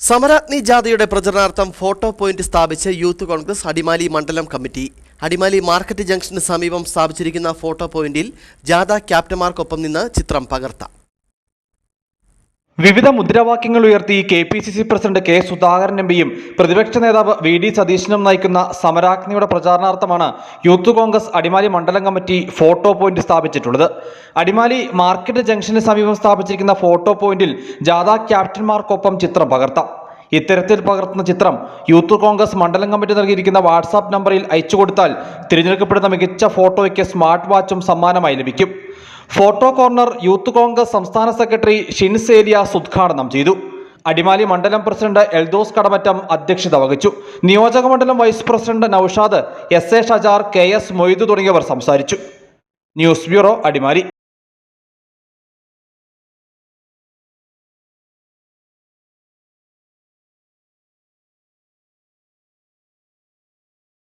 സമരാഗ്നി ജാഥയുടെ പ്രചരണാർത്ഥം photo point സ്ഥാപിച്ച് യൂത്ത് കോൺഗ്രസ് അടിമാലി മണ്ഡലം കമ്മിറ്റി. അടിമാലി മാർക്കറ്റ് ജംഗ്ഷന് സമീപം സ്ഥാപിച്ചിരിക്കുന്ന ഫോട്ടോ പോയിന്റിൽ ജാഥ ക്യാപ്റ്റന്മാർക്കൊപ്പം നിന്ന് ചിത്രം പകർത്താം. വിവിധ മുദ്രാവാക്യങ്ങൾ ഉയർത്തി K P C C president K Sudhakaran എംപിയും പ്രതിപക്ഷ നേതാവ് വി ഡി സതീശനും നയിക്കുന്ന സമരാഗ്നിയുടെ പ്രചാരണാർത്ഥമാണ് യൂത്ത് കോൺഗ്രസ് അടിമാലി മണ്ഡലം കമ്മിറ്റി ഫോട്ടോ പോയിന്റ് സ്ഥാപിച്ചിട്ടുള്ളത്. അടിമാലി മാർക്കറ്റ് ജംഗ്ഷന് സമീപം സ്ഥാപിച്ചിരിക്കുന്ന ഫോട്ടോ പോയിന്റിൽ ജാഥ ക്യാപ്റ്റന്മാർക്കൊപ്പം ചിത്രം പകർത്താം. ഇത്തരത്തിൽ പകർത്തുന്ന ചിത്രം യൂത്ത് കോൺഗ്രസ് മണ്ഡലം കമ്മിറ്റി നൽകിയിരിക്കുന്ന വാട്സാപ്പ് നമ്പറിൽ അയച്ചു കൊടുത്താൽ തിരഞ്ഞെടുക്കപ്പെടുന്ന മികച്ച ഫോട്ടോയ്ക്ക് സ്മാർട്ട് വാച്ചും സമ്മാനമായി ലഭിക്കും. ഫോട്ടോ കോർണർ യൂത്ത് കോൺഗ്രസ് സംസ്ഥാന സെക്രട്ടറി ഷിൻസ് ഉദ്ഘാടനം ചെയ്തു. അടിമാലി മണ്ഡലം പ്രസിഡന്റ് എൽദോസ് കടമറ്റം അധ്യക്ഷത വഹിച്ചു. നിയോജക മണ്ഡലം vice president Noushad S A Shajar K S Moidu തുടങ്ങിയവർ സംസാരിച്ചു. News bureau Adimali.